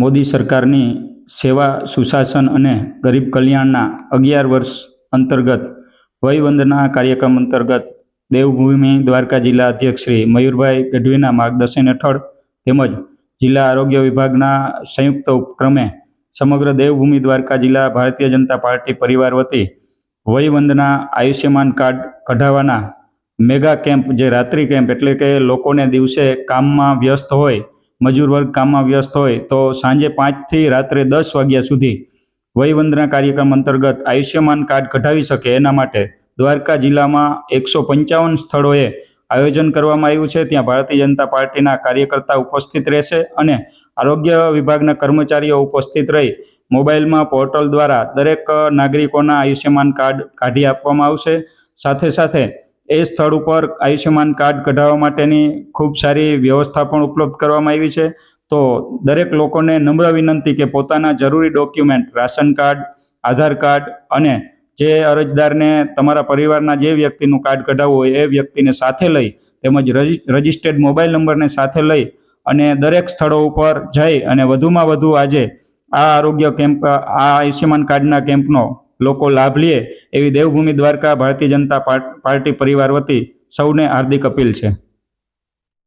મોદી સરકારની સેવા, સુશાસન અને ગરીબ કલ્યાણના અગિયાર વર્ષ અંતર્ગત વયવંદના કાર્યક્રમ અંતર્ગત દેવભૂમિ દ્વારકા જિલ્લા અધ્યક્ષ શ્રી મયુરભાઈ ગઢવીના માર્ગદર્શન હેઠળ તેમજ જિલ્લા આરોગ્ય વિભાગના સંયુક્ત ઉપક્રમે સમગ્ર દેવભૂમિ દ્વારકા જિલ્લા ભારતીય જનતા પાર્ટી પરિવાર વતી વયવંદના આયુષ્યમાન કાર્ડ કઢાવવાના મેગા કેમ્પ જે રાત્રિ કેમ્પ એટલે કે લોકોને દિવસે કામમાં વ્યસ્ત હોય મજૂર વર્ગ કામમાં વ્યસ્ત હોય તો સાંજે પાંચથી રાત્રે દસ વાગ્યા સુધી વયવંદના કાર્યક્રમ અંતર્ગત આયુષ્યમાન કાર્ડ કઢાવી શકે એના માટે દ્વારકા જિલ્લામાં એકસો પંચાવન સ્થળોએ આયોજન કરવામાં આવ્યું છે. ત્યાં ભારતીય જનતા પાર્ટીના કાર્યકર્તા ઉપસ્થિત રહેશે અને આરોગ્ય વિભાગના કર્મચારીઓ ઉપસ્થિત રહી મોબાઈલમાં પોર્ટલ દ્વારા દરેક નાગરિકોના આયુષ્યમાન કાર્ડ કાઢી આપવામાં આવશે. સાથે સાથે એ સ્થળ ઉપર આયુષ્યમાન કાર્ડ કઢાવવા માટેની ખૂબ સારી વ્યવસ્થા પણ ઉપલબ્ધ કરવામાં આવી છે. તો દરેક લોકોને નમ્ર વિનંતી કે પોતાના જરૂરી document, ration card, Aadhaar card અને જે અરજદારને તમારા પરિવારના જે વ્યક્તિનું કાર્ડ કઢાવવું હોય એ વ્યક્તિને સાથે લઈ તેમજ રજિ, રજિસ્ટર્ડ મોબાઈલ નંબરને સાથે લઈ અને દરેક સ્થળો ઉપર જઈ અને વધુમાં વધુ આજે આ આરોગ્ય કેમ્પ, આ આયુષ્યમાન કાર્ડના કેમ્પનો લોકો લાભ લે એવી દેવભૂમિ દ્વારકા ભારતીય જનતા પાર્ટી પરિવાર વતી સૌને હાર્દિક અપીલ છે.